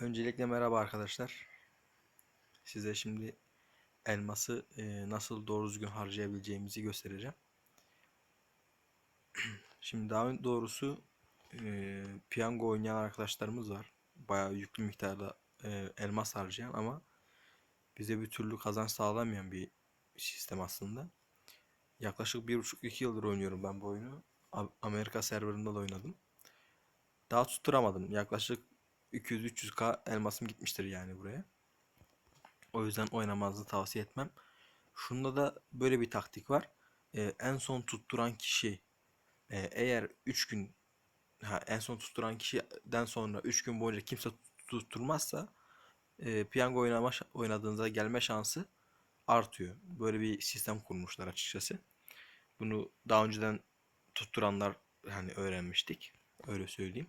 Öncelikle merhaba arkadaşlar. Size şimdi elması e, nasıl doğru düzgün harcayabileceğimizi göstereceğim. Şimdi daha doğrusu e, piyango oynayan arkadaşlarımız var. Bayağı yüklü miktarda e, elmas harcayan ama bize bir türlü kazanç sağlamayan bir sistem aslında. Yaklaşık bir buçuk iki yıldır oynuyorum ben bu oyunu. Amerika serverında da oynadım. Daha tutturamadım. Yaklaşık 200-300k elmasım gitmiştir yani buraya. O yüzden oynamanızı tavsiye etmem. Şunda da böyle bir taktik var. Ee, en son tutturan kişi e, eğer 3 gün ha, en son tutturan kişiden sonra 3 gün boyunca kimse tutturmazsa e, piyango oynama, oynadığınızda gelme şansı artıyor. Böyle bir sistem kurmuşlar açıkçası. Bunu daha önceden tutturanlar hani öğrenmiştik. Öyle söyleyeyim.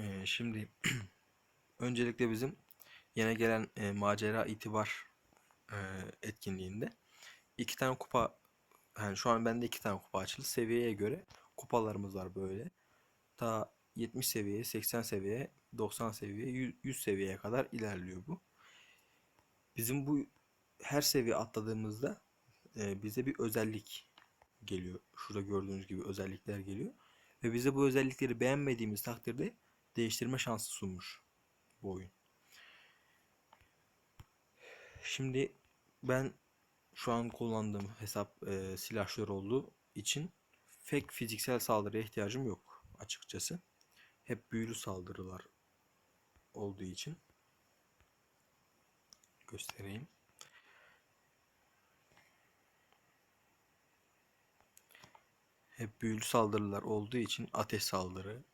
Ee, şimdi öncelikle bizim yeni gelen e, macera itibar e, etkinliğinde iki tane kupa yani şu an bende iki tane kupa açıldı. Seviyeye göre kupalarımız var böyle. Ta 70 seviye, 80 seviye, 90 seviye, 100, 100 seviyeye kadar ilerliyor bu. Bizim bu her seviye atladığımızda e, bize bir özellik geliyor. Şurada gördüğünüz gibi özellikler geliyor. Ve bize bu özellikleri beğenmediğimiz takdirde değiştirme şansı sunmuş bu oyun. Şimdi ben şu an kullandığım hesap e, silahşör olduğu için fake fiziksel saldırıya ihtiyacım yok açıkçası. Hep büyülü saldırılar olduğu için göstereyim. Hep büyülü saldırılar olduğu için ateş saldırı,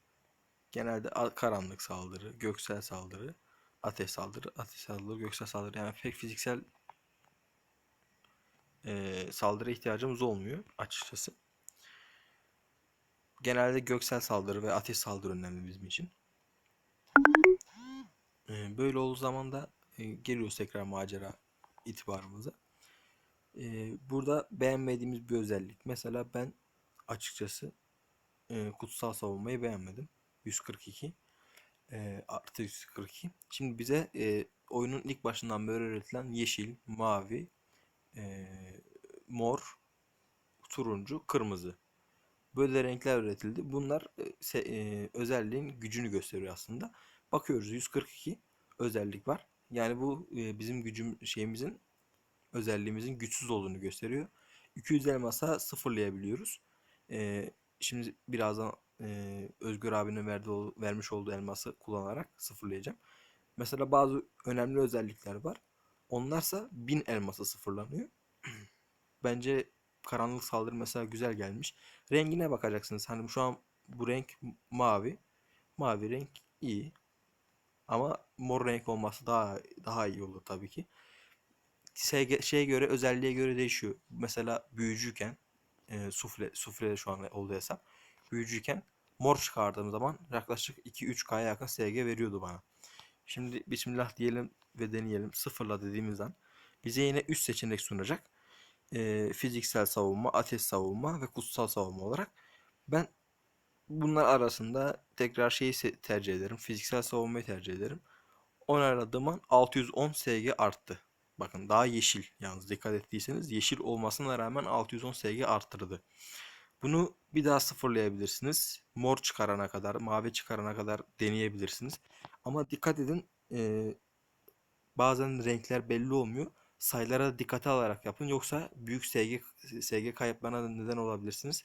genelde karanlık saldırı, göksel saldırı, ateş saldırı, ateş saldırı, göksel saldırı yani pek fiziksel e, saldırı ihtiyacımız olmuyor açıkçası. Genelde göksel saldırı ve ateş saldırı önemli bizim için. E, böyle olduğu zaman da e, geliyoruz tekrar macera itibarımıza. E, burada beğenmediğimiz bir özellik. Mesela ben açıkçası e, kutsal savunmayı beğenmedim. 142 e, artı 142. Şimdi bize e, oyunun ilk başından beri öğretilen yeşil, mavi, e, mor, turuncu, kırmızı. Böyle renkler öğretildi. Bunlar e, özelliğin gücünü gösteriyor aslında. Bakıyoruz 142 özellik var. Yani bu e, bizim gücüm şeyimizin özelliğimizin güçsüz olduğunu gösteriyor. 200 elmasa sıfırlayabiliyoruz. E, şimdi birazdan e, Özgür abinin verdiği, vermiş olduğu elması kullanarak sıfırlayacağım. Mesela bazı önemli özellikler var. Onlarsa 1000 elmasa sıfırlanıyor. Bence karanlık saldırı mesela güzel gelmiş. Rengine bakacaksınız. Hani şu an bu renk mavi. Mavi renk iyi. Ama mor renk olması daha daha iyi olur tabii ki. Şeye, şeye göre özelliğe göre değişiyor. Mesela büyücüyken e, sufle sufle şu an olduğu hesap. Büyücüyken mor çıkardığım zaman yaklaşık 2-3K'ya yakın SG veriyordu bana. Şimdi Bismillah diyelim ve deneyelim. Sıfırla dediğimizden bize yine 3 seçenek sunacak. E, fiziksel savunma, ateş savunma ve kutsal savunma olarak. Ben bunlar arasında tekrar şeyi tercih ederim. Fiziksel savunmayı tercih ederim. Onayladığım an 610 SG arttı. Bakın daha yeşil. Yalnız dikkat ettiyseniz yeşil olmasına rağmen 610 SG arttırdı. Bunu bir daha sıfırlayabilirsiniz. Mor çıkarana kadar, mavi çıkarana kadar deneyebilirsiniz. Ama dikkat edin e, bazen renkler belli olmuyor. Sayılara da dikkate alarak yapın. Yoksa büyük SG, SG kayıplarına neden olabilirsiniz.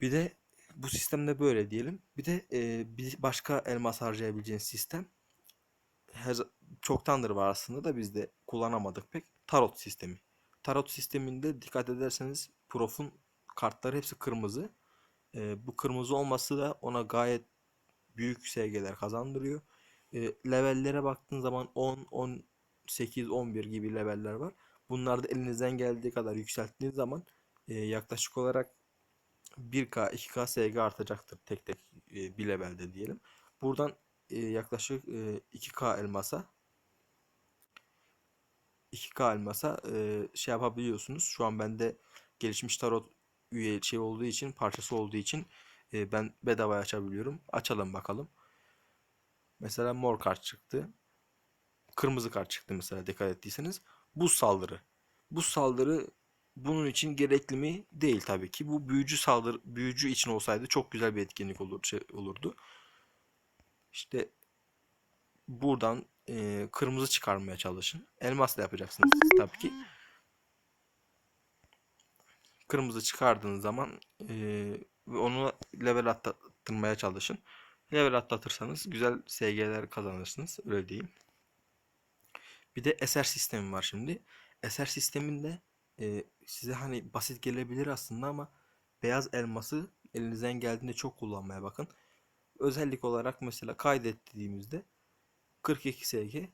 Bir de bu sistemde böyle diyelim. Bir de e, bir başka elmas harcayabileceğiniz sistem her çoktandır var aslında da biz de kullanamadık pek. Tarot sistemi. Tarot sisteminde dikkat ederseniz profun kartları hepsi kırmızı. E, bu kırmızı olması da ona gayet büyük SG'ler kazandırıyor. E, levellere baktığın zaman 10, 18, 11 gibi leveller var. Bunlar da elinizden geldiği kadar yükselttiğiniz zaman e, yaklaşık olarak 1K, 2K SG artacaktır tek tek e, bir levelde diyelim. Buradan e, yaklaşık e, 2K elmasa 2K elmasa e, şey yapabiliyorsunuz. Şu an bende gelişmiş tarot üye şey olduğu için parçası olduğu için e, ben bedava açabiliyorum. Açalım bakalım. Mesela mor kart çıktı. Kırmızı kart çıktı mesela dikkat ettiyseniz. Bu saldırı. Bu saldırı bunun için gerekli mi? Değil tabii ki. Bu büyücü saldırı büyücü için olsaydı çok güzel bir etkinlik olur, şey olurdu. İşte buradan e, kırmızı çıkarmaya çalışın. Elmasla yapacaksınız siz tabii ki. Kırmızı çıkardığınız zaman e, onu level atlatmaya çalışın. Level atlatırsanız güzel SG'ler kazanırsınız. Öyle diyeyim. Bir de eser sistemi var şimdi. Eser sisteminde e, size hani basit gelebilir aslında ama beyaz elması elinizden geldiğinde çok kullanmaya bakın. Özellik olarak mesela kaydet dediğimizde 42 SG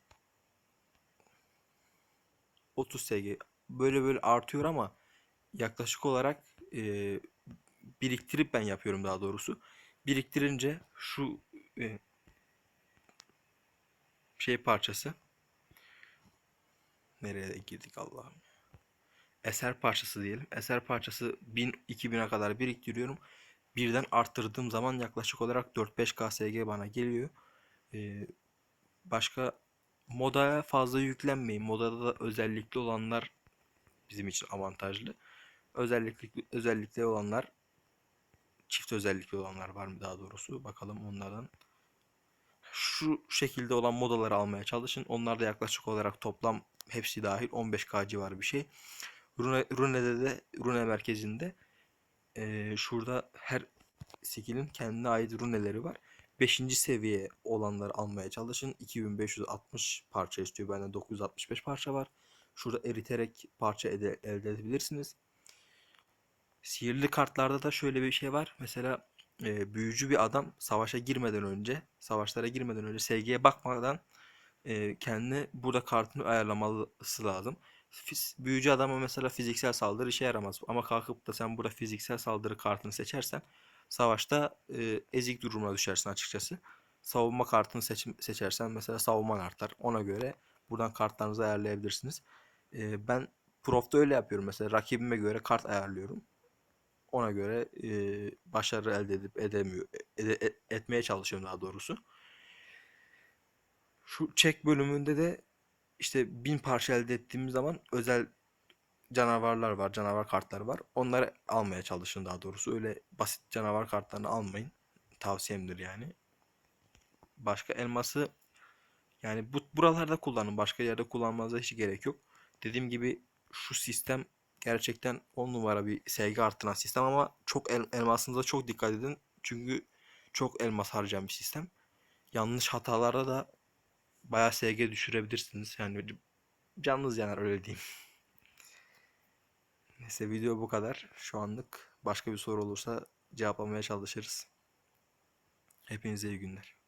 30 SG böyle böyle artıyor ama yaklaşık olarak e, biriktirip ben yapıyorum daha doğrusu. Biriktirince şu e, şey parçası nereye girdik Allah'ım eser parçası diyelim. Eser parçası 1000-2000'e kadar biriktiriyorum. Birden arttırdığım zaman yaklaşık olarak 4-5 KSG bana geliyor. Ee, başka modaya fazla yüklenmeyin. Modada da özellikli olanlar bizim için avantajlı. Özellikli özellikli olanlar çift özellikli olanlar var mı daha doğrusu bakalım onlardan. Şu şekilde olan modaları almaya çalışın. Onlar da yaklaşık olarak toplam hepsi dahil 15k civarı bir şey. Rune, Rune'de de Rune merkezinde e, şurada her skill'in kendine ait runeleri var. 5. seviye olanları almaya çalışın. 2560 parça istiyor. Bende 965 parça var. Şurada eriterek parça ede, elde edebilirsiniz. Sihirli kartlarda da şöyle bir şey var. Mesela e, büyücü bir adam savaşa girmeden önce, savaşlara girmeden önce SG'ye bakmadan e, kendini burada kartını ayarlaması lazım. Fiz- büyücü adama mesela fiziksel saldırı işe yaramaz. Ama kalkıp da sen burada fiziksel saldırı kartını seçersen savaşta e, ezik durumuna düşersin açıkçası. Savunma kartını seç seçersen mesela savunman artar. Ona göre buradan kartlarınızı ayarlayabilirsiniz. E, ben Prof'ta öyle yapıyorum mesela rakibime göre kart ayarlıyorum. Ona göre e, başarı elde edip edemiyor ede- e- etmeye çalışıyorum daha doğrusu. Şu check bölümünde de işte bin parça elde ettiğimiz zaman özel canavarlar var, canavar kartları var. Onları almaya çalışın daha doğrusu. Öyle basit canavar kartlarını almayın. Tavsiyemdir yani. Başka elması yani bu buralarda kullanın. Başka yerde kullanmanıza hiç gerek yok. Dediğim gibi şu sistem gerçekten 10 numara bir sevgi arttıran sistem ama çok el, elmasınıza çok dikkat edin. Çünkü çok elmas harcayan bir sistem. Yanlış hatalarda da bayağı SG düşürebilirsiniz. Yani canınız yanar öyle diyeyim. Neyse video bu kadar. Şu anlık başka bir soru olursa cevaplamaya çalışırız. Hepinize iyi günler.